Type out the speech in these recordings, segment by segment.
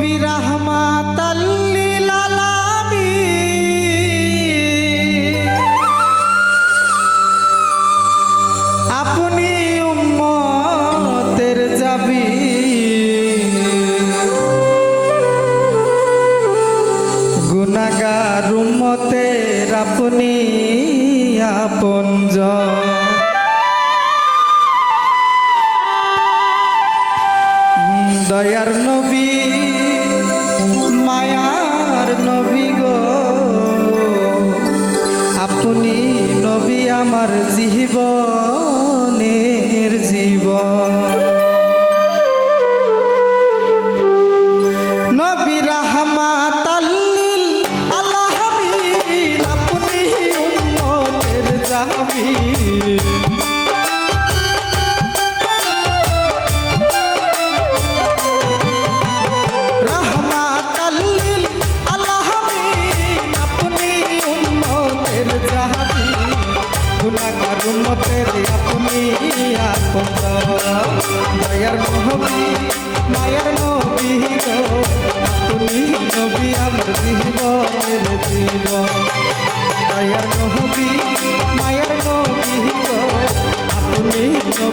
নবী রাহমাতাল্লিল আলামিন আপনি উম্মতের যাবি। গুনাগার উম্মতের আপনি আপনজ দয়ার নবী মায়ার নবী গো। আপনি নবী আমার জীবনের জীবন।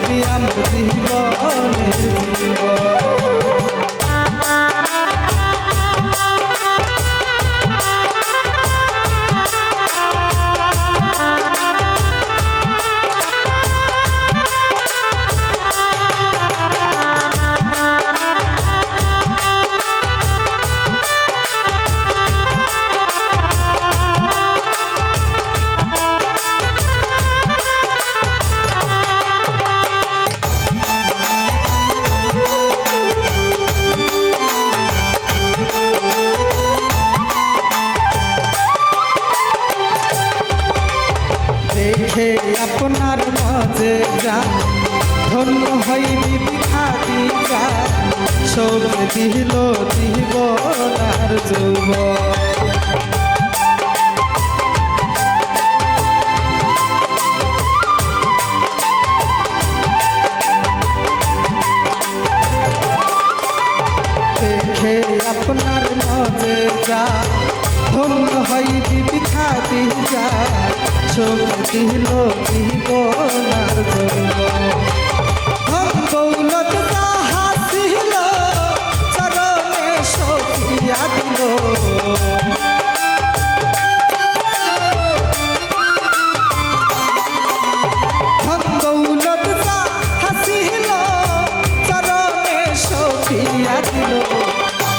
জীবনের জীবন মাঝে যা, ধন্য হইনি বিখাতি যা। সব দিল জীবনার যুব দেখে আপনার মাঝে যা, ধন্য হইনি বিখাতি যা সব দিল জীবনার যুব ধন দৌলত যাহা ছিল, চরণে সখিয়া দিল।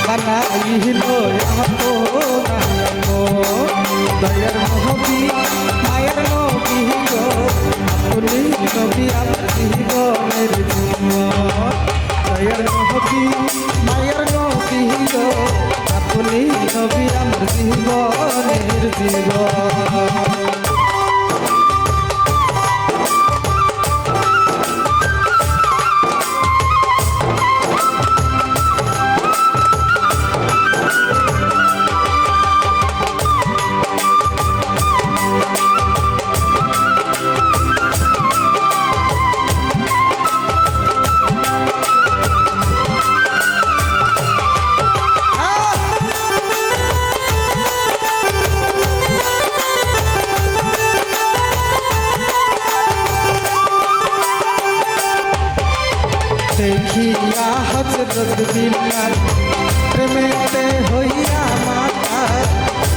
বানাইল নায়ক দয়ার মহবী দেখিয়া হজরত বিল্লাল প্রেমেতে হইয়া মাতা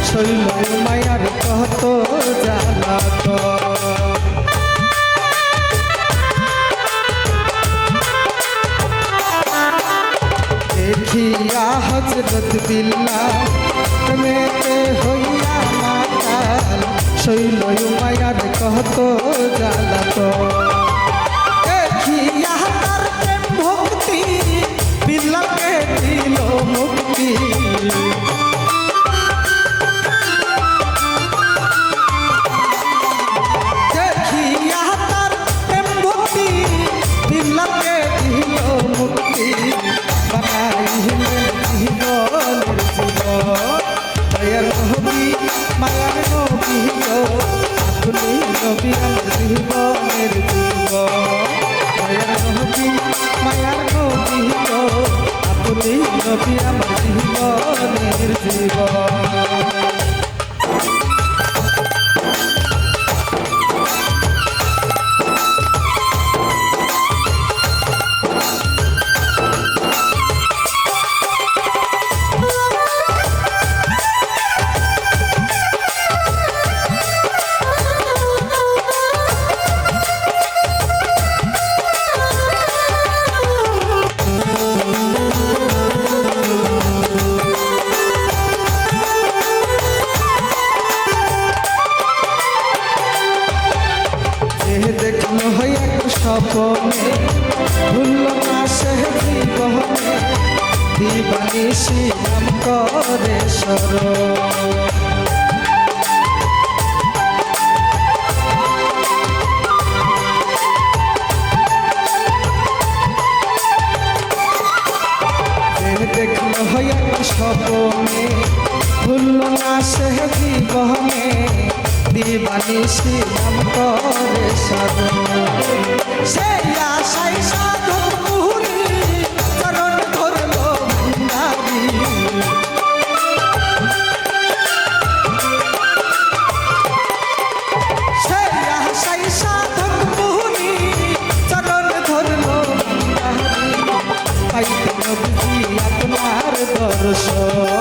শৈল মায়ার কত জানাত দেখিয়া হজরত বিল্লাল প্রেমেতে হইয়া মাতাল শৈল মায়ার কত নবী আমার স্বপনে ভুলল না সে জীবনে দিবানিশি নাম করে সরণ যে দেখল হইয়া না সে জীবনে দিবানিশি নাম করে সাধন সেই আশাই সাধন মুহুরি চরণ ধরল ভান্ডারী সেই আশাই সাধন মুহুরি চরণ ধরল ভান্ডারী পাইতে নবী আপনার দর্শন।